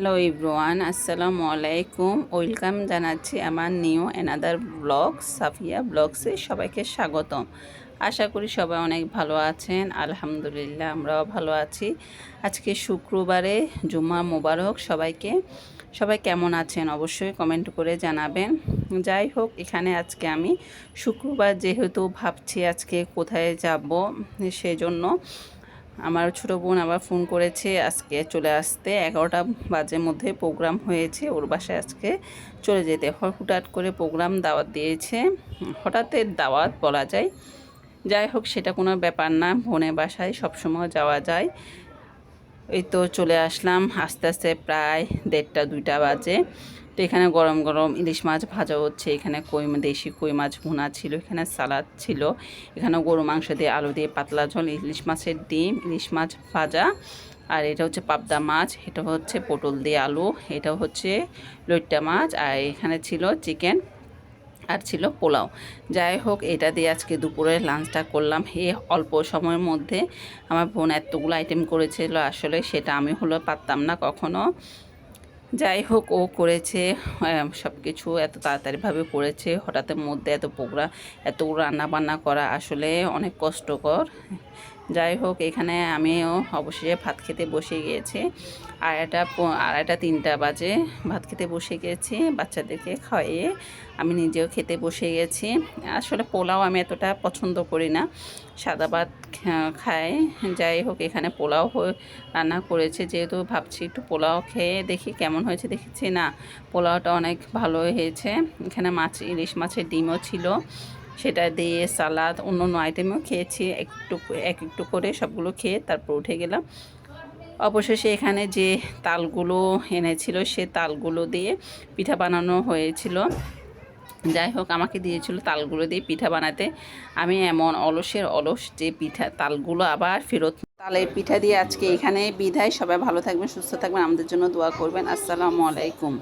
Hello ইব্রোয়ান আসসালামু আলাইকুম welcome জানাচ্ছি আমার নিউ অ্যানাদার ব্লগ সাফিয়া ব্লগসে সবাইকে স্বাগতম। আশা করি সবাই অনেক ভালো আছেন। আলহামদুলিল্লাহ, আমরাও ভালো আছি। আজকে শুক্রবারে জুম্মা মোবারক সবাইকে। সবাই কেমন আছেন? অবশ্যই কমেন্ট করে জানাবেন। যাই হোক, এখানে আজকে আমি শুক্রবার যেহেতু ভাবছি আজকে কোথায় যাব, সেজন্য আমার ছোটো বোন আবার ফোন করেছে আজকে চলে আসতে। এগারোটা বাজের মধ্যে প্রোগ্রাম হয়েছে, ওর বাসায় আজকে চলে যেতে। হঠাৎ করে প্রোগ্রাম দাওয়াত দিয়েছে। হঠাৎের দাওয়াত বলা যায়। যাই হোক, সেটা কোনো ব্যাপার না, বোনের বাসায় সবসময় যাওয়া যায়। এই তো চলে আসলাম, আস্তে আস্তে প্রায় দেড়টা, দুইটা বাজে। তো এখানে গরম গরম ইলিশ মাছ ভাজা হচ্ছে। এখানে কই দেশি কই মাছ ভুনা ছিল, এখানে সালাদ ছিল। এখানে গরু মাংস দিয়ে আলু দিয়ে পাতলা ঝোল, ইলিশ মাছের ডিম, ইলিশ মাছ ভাজা। আর এটা হচ্ছে পাবদা মাছ, এটা হচ্ছে পটল দিয়ে আলু এটা হচ্ছে লইট্টা মাছ, আর এখানে ছিল চিকেন আর ছিল পোলাও। যাই হোক, এটা দিয়ে আজকে দুপুরে লাঞ্চটা করলাম। এই অল্প সময়ের মধ্যে আমার বোন এতগুলো আইটেম করেছিল, আসলে সেটা আমি হলো পারতাম না কখনো। যাই হোক, ও করেছে সব কিছু এত তাড়াতাড়িভাবে করেছে। হঠাৎের মধ্যে এত পোকরা এত রান্না বান্না করা আসলে অনেক কষ্টকর। যাই হোক, এখানে আমিও অবশেষে ভাত খেতে বসে গিয়েছি। আড়াইটা আড়াইটা তিনটা বাজে, ভাত খেতে বসে গেছি বাচ্চাদেরকে খাইয়ে আমি নিজেও খেতে বসে গেছি আসলে পোলাও আমি এতটা পছন্দ করি না, সাদা ভাত খাই। যাই হোক, এখানে পোলাও রান্না করেছে, যেহেতু ভাবছি একটু পোলাও খেয়ে দেখি কেমন হয়েছে, দেখেছি না। পোলাওটা অনেক ভালো হয়েছে। এখানে মাছ, ইলিশ মাছের ডিমও ছিল। সেটা দিয়ে সালাদ অন্য অন্য আইটেমও খেয়েছি। একটু, এক একটু করে সবগুলো খেয়ে তারপর উঠে গেলাম। অবশেষে এখানে যে তালগুলো এনেছিল, সে তালগুলো দিয়ে পিঠা বানানো হয়েছিল। যাই হোক, আমাকে দিয়েছিল তালগুলো দিয়ে পিঠা বানাতে। আমি এমন অলসের অলস যে পিঠা, তালগুলো আবার ফেরত তালের পিঠা দিয়ে আজকে এখানে বিধায় সবাই ভালো থাকবেন, সুস্থ থাকবেন। আমাদের জন্য দোয়া করবেন। আসসালামু আলাইকুম।